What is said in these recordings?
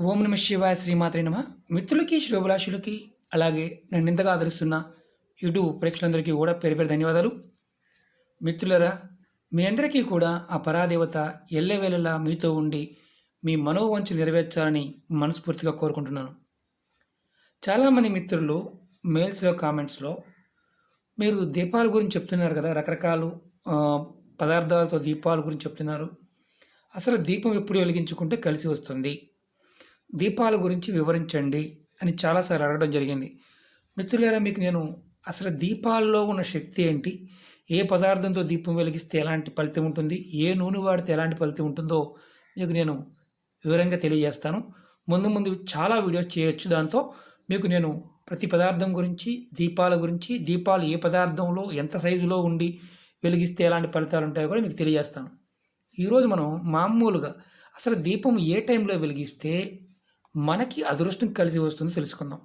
ఓం నమ శివాయ శ్రీమాత్రి నమ. మిత్రులకి శ్రోభిలాషులకి అలాగే నన్ను ఇంతగా ఆదరిస్తున్న యూట్యూబ్ ప్రేక్షకులందరికీ కూడా పేరు పేరు ధన్యవాదాలు. మిత్రులరా మీ అందరికీ కూడా ఆ పరాదేవత ఎల్లవేళలా మీతో ఉండి మీ మనోవంచ నెరవేర్చాలని మనస్ఫూర్తిగా కోరుకుంటున్నాను. చాలామంది మిత్రులు మెయిల్స్లో కామెంట్స్లో మీరు దీపాల గురించి చెప్తున్నారు కదా రకరకాల పదార్థాలతో దీపాల గురించి చెప్తున్నారు. అసలు దీపం ఎప్పుడు వెలిగించుకుంటే కలిసి వస్తుంది? దీపాల గురించి వివరించండి అని చాలాసార్లు అడగడం జరిగింది. మిత్రులారా మీకు నేను అసలు దీపాల్లో ఉన్న శక్తి ఏంటి? ఏ పదార్థంతో దీపం వెలిగిస్తే ఎలాంటి ఫలితం ఉంటుంది? ఏ నూనె వాడితే ఎలాంటి ఫలితం ఉంటుందో మీకు నేను వివరంగా తెలియజేస్తాను. ముందు ముందు చాలా వీడియోస్ చేయొచ్చు. దాంతో మీకు నేను ప్రతి పదార్థం గురించి దీపాల గురించి దీపాలు ఏ పదార్థంలో ఎంత సైజులో ఉండి వెలిగిస్తే ఎలాంటి ఫలితాలు ఉంటాయో కూడా మీకు తెలియజేస్తాను. ఈరోజు మనం మామూలుగా అసలు దీపం ఏ టైంలో వెలిగిస్తే మనకి అదృష్టం కలిసి వస్తుందో తెలుసుకుందాం.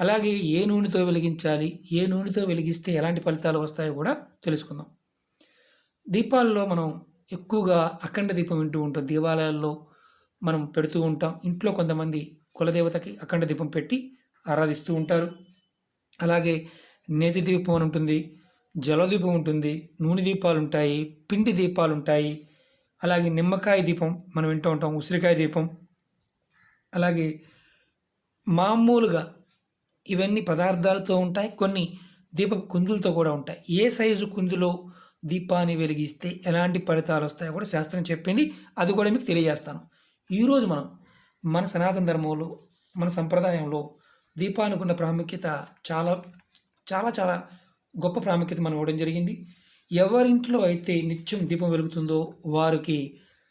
అలాగే ఏ నూనెతో వెలిగించాలి ఏ నూనెతో వెలిగిస్తే ఎలాంటి ఫలితాలు వస్తాయో కూడా తెలుసుకుందాం. దీపాల్లో మనం ఎక్కువగా అఖండ దీపం వింటూ ఉంటాం. దేవాలయాల్లో మనం పెడుతూ ఉంటాం. ఇంట్లో కొంతమంది కులదేవతకి అఖండ దీపం పెట్టి ఆరాధిస్తూ ఉంటారు. అలాగే నేతి దీపం అని ఉంటుంది జలదీపం ఉంటుంది నూనె దీపాలు ఉంటాయి పిండి దీపాలు ఉంటాయి. అలాగే నిమ్మకాయ దీపం మనం వింటూ ఉంటాం ఉసిరికాయ దీపం. అలాగే మామూలుగా ఇవన్నీ పదార్థాలతో ఉంటాయి కొన్ని దీప కుందులతో కూడా ఉంటాయి. ఏ సైజు కుందులో దీపాన్ని వెలిగిస్తే ఎలాంటి ఫలితాలు వస్తాయో కూడా శాస్త్రం చెప్పింది. అది కూడా మీకు తెలియజేస్తాను. ఈరోజు మనం మన సనాతన ధర్మంలో మన సంప్రదాయంలో దీపానికి ఉన్న ప్రాముఖ్యత చాలా చాలా చాలా గొప్ప ప్రాముఖ్యత మనం ఇవ్వడం జరిగింది. ఎవరింట్లో అయితే నిత్యం దీపం వెలుగుతుందో వారికి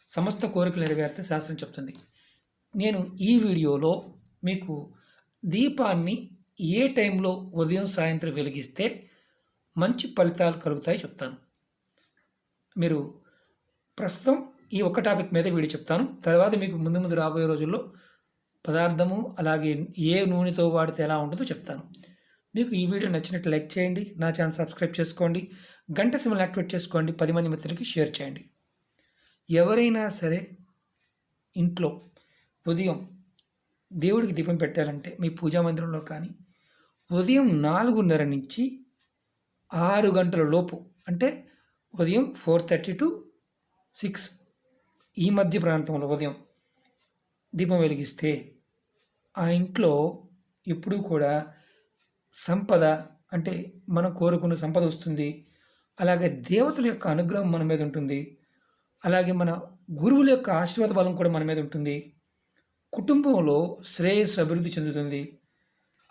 సమస్త కోరికలు నెరవేరితే శాస్త్రం చెప్తుంది. నేను ఈ వీడియోలో మీకు దీపాన్ని ఏ టైంలో ఉదయం సాయంత్రం వెలిగిస్తే మంచి ఫలితాలు కలుగుతాయి చెప్తాను. మీరు ప్రస్తుతం ఈ ఒక్క టాపిక్ మీద వీడియో చెప్తాను. తర్వాత మీకు ముందు ముందు రాబోయే రోజుల్లో పదార్థము అలాగే ఏ నూనెతో వాడితే ఎలా ఉంటుందో చెప్తాను. మీకు ఈ వీడియో నచ్చినట్టు లైక్ చేయండి నా ఛానల్ సబ్స్క్రైబ్ చేసుకోండి గంట సిమ్మల్ని యాక్టివేట్ చేసుకోండి పది మంది మిత్రులకి షేర్ చేయండి. ఎవరైనా సరే ఇంట్లో ఉదయం దేవుడికి దీపం పెట్టాలంటే మీ పూజా మందిరంలో కానీ ఉదయం నాలుగున్నర నుంచి ఆరు గంటల లోపు అంటే ఉదయం ఫోర్ థర్టీ టు సిక్స్ ఈ మధ్య ప్రాంతంలో ఉదయం దీపం వెలిగిస్తే ఆ ఇంట్లో ఎప్పుడూ కూడా సంపద అంటే మనం కోరుకున్న సంపద వస్తుంది. అలాగే దేవతల యొక్క అనుగ్రహం మన మీద ఉంటుంది. అలాగే మన గురువుల యొక్క ఆశీర్వాద బలం కూడా మన మీద ఉంటుంది. కుటుంబంలో శ్రేయస్సు అభివృద్ధి చెందుతుంది.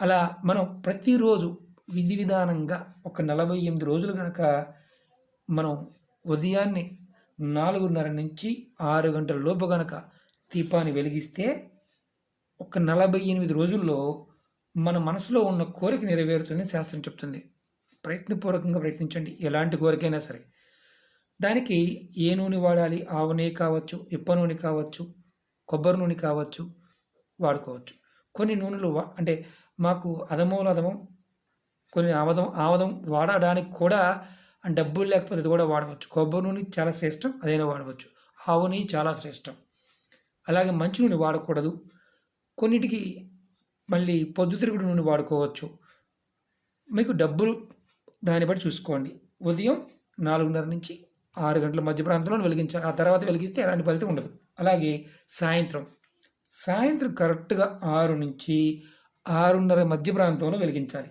అలా మనం ప్రతిరోజు విధి విధానంగా ఒక నలభై ఎనిమిది రోజులు కనుక మనం ఉదయాన్నే నాలుగున్నర నుంచి ఆరు గంటల లోపు కనుక దీపాన్ని వెలిగిస్తే ఒక నలభై ఎనిమిది రోజుల్లో మన మనసులో ఉన్న కోరిక నెరవేరుతుంది శాస్త్రం చెప్తుంది. ప్రయత్నపూర్వకంగా ప్రయత్నించండి. ఎలాంటి కోరికైనా సరే. దానికి ఏ నూనె వాడాలి? ఆవు నూనె కావచ్చు ఇప్ప నూనె కావచ్చు కొబ్బరి నూనె కావచ్చు వాడుకోవచ్చు. కొన్ని నూనెలు వా- అంటే మాకు అదమోలు అదమం కొన్ని ఆవదం ఆవదం వాడడానికి కూడా డబ్బులు లేకపోతే అది కూడా వాడవచ్చు. కొబ్బరి నూనె చాలా శ్రేష్టం అదైనా వాడవచ్చు. ఆవు నెయ్యి చాలా శ్రేష్టం. అలాగే మంచి నూనె వాడకూడదు. కొన్నిటికి మళ్ళీ పొద్దుతిరుగుడు నూనె వాడుకోవచ్చు. మీకు డబ్బులు దాన్ని బట్టి చూసుకోండి. ఉదయం నాలుగున్నర నుంచి ఆరు గంటల మధ్య ప్రాంతంలో వెలిగించాలి ఆ తర్వాత వెలిగిస్తే ఎలాంటి ఫలితం ఉండదు. అలాగే సాయంత్రం. సాయంత్రం కరెక్ట్గా ఆరు నుంచి ఆరున్నర మధ్య ప్రాంతంలో వెలిగించాలి.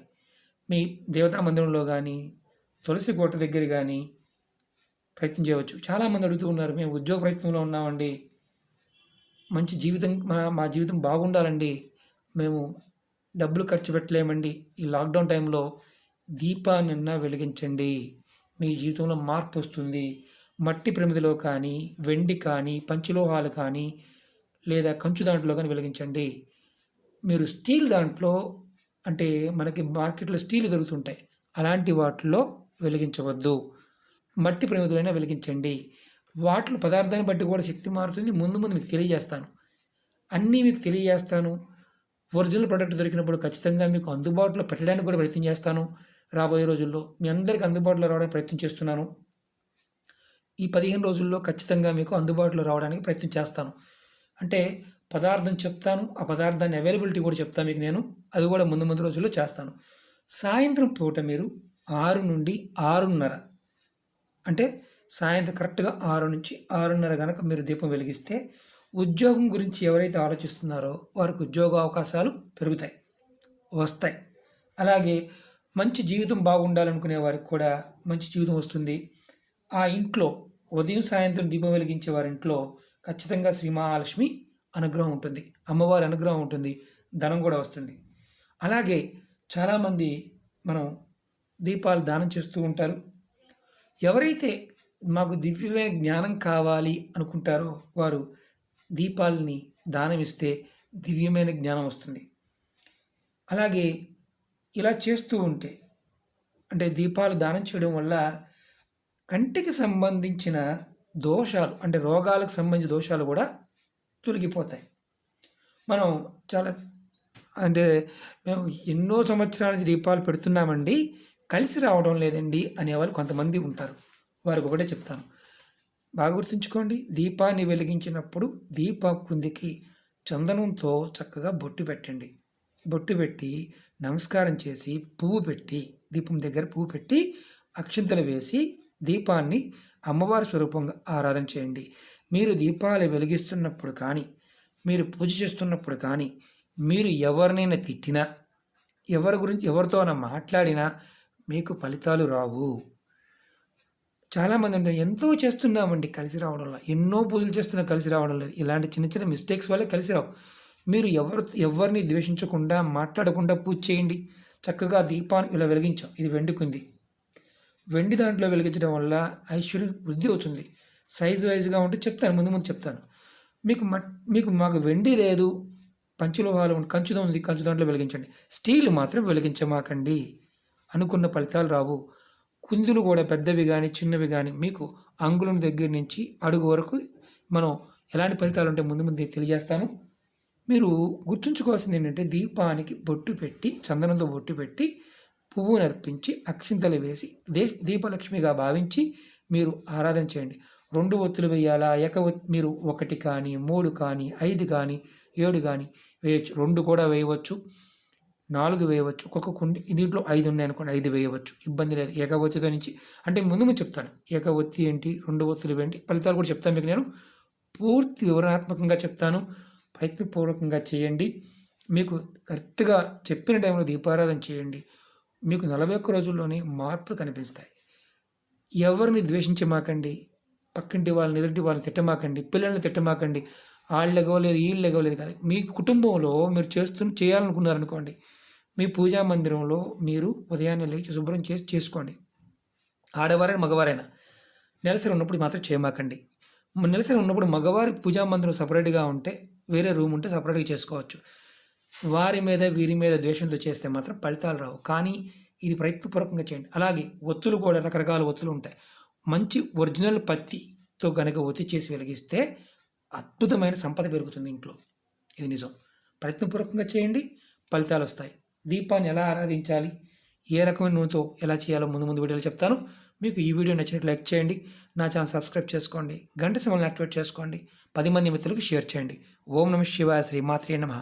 మీ దేవతా మందిరంలో కానీ తులసి కోట దగ్గర కానీ ప్రయత్నం చేయవచ్చు. చాలామంది అడుగుతూ ఉన్నారు మేము ఉద్యోగ ప్రయత్నంలో ఉన్నామండి. మంచి జీవితం మా మా జీవితం బాగుండాలండి. మేము డబ్బులు ఖర్చు పెట్టలేమండి. ఈ లాక్డౌన్ టైంలో దీపాన్నన్నా వెలిగించండి. మీ జీవితంలో మార్పు వస్తుంది. మట్టి ప్రమిదిలో కానీ వెండి కానీ పంచలోహాలు కానీ లేదా కంచు దాంట్లో కానీ వెలిగించండి. మీరు స్టీల్ దాంట్లో అంటే మనకి మార్కెట్లో స్టీల్ దొరుకుతుంటాయి. అలాంటి వాటిలో వెలిగించవద్దు. మట్టి ప్రమిదలైనా వెలిగించండి. వాటిలో పదార్థాన్ని బట్టి కూడా శక్తి మారుతుంది. ముందు ముందు మీకు తెలియజేస్తాను. అన్నీ మీకు తెలియజేస్తాను. ఒరిజినల్ ప్రోడక్ట్ దొరికినప్పుడు ఖచ్చితంగా మీకు అందుబాటులో పెట్టడానికి కూడా ప్రయత్నం చేస్తాను. రాబోయే రోజుల్లో మీ అందరికీ అందుబాటులో రావడానికి ప్రయత్నం చేస్తున్నాను. ఈ పదిహేను రోజుల్లో ఖచ్చితంగా మీకు అందుబాటులో రావడానికి ప్రయత్నం చేస్తాను. అంటే పదార్థం చెప్తాను ఆ పదార్థాన్ని అవైలబిలిటీ కూడా చెప్తాను మీకు నేను. అది కూడా ముందు ముందు రోజుల్లో చేస్తాను. సాయంత్రం పూట మీరు ఆరు నుండి ఆరున్నర అంటే సాయంత్రం కరెక్ట్గా ఆరు నుంచి ఆరున్నర కనుక మీరు దీపం వెలిగిస్తే ఉద్యోగం గురించి ఎవరైతే ఆలోచిస్తున్నారో వారికి ఉద్యోగ అవకాశాలు పెరుగుతాయి వస్తాయి. అలాగే మంచి జీవితం బాగుండాలనుకునే వారికి కూడా మంచి జీవితం వస్తుంది. ఆ ఇంట్లో ఉదయం సాయంత్రం దీపం వెలిగించే వారి ఇంట్లో ఖచ్చితంగా శ్రీ మహాలక్ష్మి అనుగ్రహం ఉంటుంది. అమ్మవారి అనుగ్రహం ఉంటుంది. ధనం కూడా వస్తుంది. అలాగే చాలామంది మనం దీపాలు దానం చేస్తూ ఉంటారు. ఎవరైతే మాకు దివ్యమైన జ్ఞానం కావాలి అనుకుంటారో వారు దీపాలని దానం ఇస్తే దివ్యమైన జ్ఞానం వస్తుంది. అలాగే ఇలా చేస్తూ ఉంటే అంటే దీపాలు దానం చేయడం వల్ల కంటికి సంబంధించిన దోషాలు అంటే రోగాలకు సంబంధించిన దోషాలు కూడా తొలగిపోతాయి. మనం చాలా అంటే మేము ఎన్నో సంవత్సరాల నుంచి దీపాలు పెడుతున్నామండి కలిసి రావడం లేదండి అనేవాళ్ళు కొంతమంది ఉంటారు. వారికి ఒకటే చెప్తాను. బాగా గుర్తుంచుకోండి దీపాన్ని వెలిగించినప్పుడు దీప కుందికి చందనంతో చక్కగా బొట్టు పెట్టండి. బొట్టు పెట్టి నమస్కారం చేసి పువ్వు పెట్టి దీపం దగ్గర పువ్వు పెట్టి అక్షింతలు వేసి దీపాన్ని అమ్మవారి స్వరూపంగా ఆరాధన చేయండి. మీరు దీపాలు వెలిగిస్తున్నప్పుడు కానీ మీరు పూజ చేస్తున్నప్పుడు కానీ మీరు ఎవరినైనా తిట్టినా ఎవరి గురించి ఎవరితోనైనా మాట్లాడినా మీకు ఫలితాలు రావు. చాలామంది ఉంటారు ఎంతో చేస్తున్నామండి కలిసి రావడంలో ఎన్నో పూజలు చేస్తున్నా కలిసి రావడం లేదు ఇలాంటి చిన్న చిన్న మిస్టేక్స్ వల్ల కలిసి రావు. మీరు ఎవరు ఎవరిని ద్వేషించకుండా మాట్లాడకుండా పూజ చేయండి. చక్కగా దీపాన్ని ఇలా వెలిగించాం. ఇది వెండుకుంది. వెండి దాంట్లో వెలిగించడం వల్ల ఐశ్వర్యం వృద్ధి అవుతుంది. సైజ్ వైజ్గా ఉంటే చెప్తాను ముందు ముందు చెప్తాను. మీకు మీకు మాకు వెండి లేదు. పంచలోహాలు ఉంది కంచుదో ఉంది కంచు దాంట్లో వెలిగించండి. స్టీల్ మాత్రం వెలిగించమాకండి. అనుకున్న ఫలితాలు రావు. కుందులు కూడా పెద్దవి కానీ చిన్నవి కానీ మీకు అంగుళం దగ్గర నుంచి అడుగు వరకు మనం ఎలాంటి ఫలితాలు ఉంటే ముందు ముందు తెలియజేస్తాను. మీరు గుర్తుంచుకోవాల్సింది ఏంటంటే దీపానికి బొట్టు పెట్టి చందనంతో బొట్టు పెట్టి పువ్వు నర్పించి అక్షింతలు వేసి దే దీపలక్ష్మిగా భావించి మీరు ఆరాధన చేయండి. రెండు ఒత్తులు వేయాలా? ఏక మీరు ఒకటి కానీ మూడు కానీ ఐదు కానీ ఏడు కానీ వేయచ్చు. రెండు కూడా వేయవచ్చు. నాలుగు వేయవచ్చు. ఒక్కొక్క కుండి దీంట్లో ఐదు ఉన్నాయి అనుకోండి ఐదు వేయవచ్చు. ఇబ్బంది లేదు. ఏకవత్తితో నుంచి అంటే ముందు ముందు చెప్తాను. ఏకవత్తి ఏంటి? రెండు ఒత్తులు ఏంటి ఫలితాలు కూడా చెప్తాను మీకు నేను. పూర్తి వివరణాత్మకంగా చెప్తాను. ప్రయత్నపూర్వకంగా చేయండి. మీకు కరెక్ట్గా చెప్పిన టైంలో దీపారాధన చేయండి. మీకు నలభై ఒక్క రోజుల్లోనే మార్పులు కనిపిస్తాయి. ఎవరిని ద్వేషించమాకండి పక్కింటి వాళ్ళని ఎదుటి వాళ్ళని తిట్టమాకండి. పిల్లల్ని తిట్టమాకండి. వాళ్ళు ఎగవలేదు వీళ్ళు ఎగవలేదు కాదు. మీ కుటుంబంలో మీరు చేస్తున్న చేయాలనుకున్నారనుకోండి మీ పూజా మందిరంలో మీరు ఉదయాన్నే లేచి శుభ్రం చేసి చేసుకోండి. ఆడవారైనా మగవారైనా నెలసరి ఉన్నప్పుడు మాత్రం చేయమాకండి. నెలసరి ఉన్నప్పుడు మగవారి పూజా మందిరం సపరేట్గా ఉంటే వేరే రూమ్ ఉంటే సపరేట్గా చేసుకోవచ్చు. వారి మీద వీరి మీద ద్వేషంతో చేస్తే మాత్రం ఫలితాలు రావు. కానీ ఇది ప్రయత్నపూర్వకంగా చేయండి. అలాగే ఒత్తులు కూడా రకరకాల ఒత్తులు ఉంటాయి. మంచి ఒరిజినల్ పత్తితో కనుక ఒత్తి చేసి వెలిగిస్తే అద్భుతమైన సంపద పెరుగుతుంది ఇంట్లో. ఇది నిజం. ప్రయత్నపూర్వకంగా చేయండి. ఫలితాలు వస్తాయి. దీపాన్ని ఎలా ఆరాధించాలి? ఏ రకమైన నూనెతో ఎలా చేయాలో ముందు ముందు వీడియోలు చెప్తాను. మీకు ఈ వీడియో నచ్చినట్లు లైక్ చేయండి. నా ఛానల్ సబ్స్క్రైబ్ చేసుకోండి. గంట సమయాన్ని యాక్టివేట్ చేసుకోండి. పది మంది మిత్రులకు షేర్ చేయండి. ఓం నమ శివాయ శ్రీ మాత్రే నమః.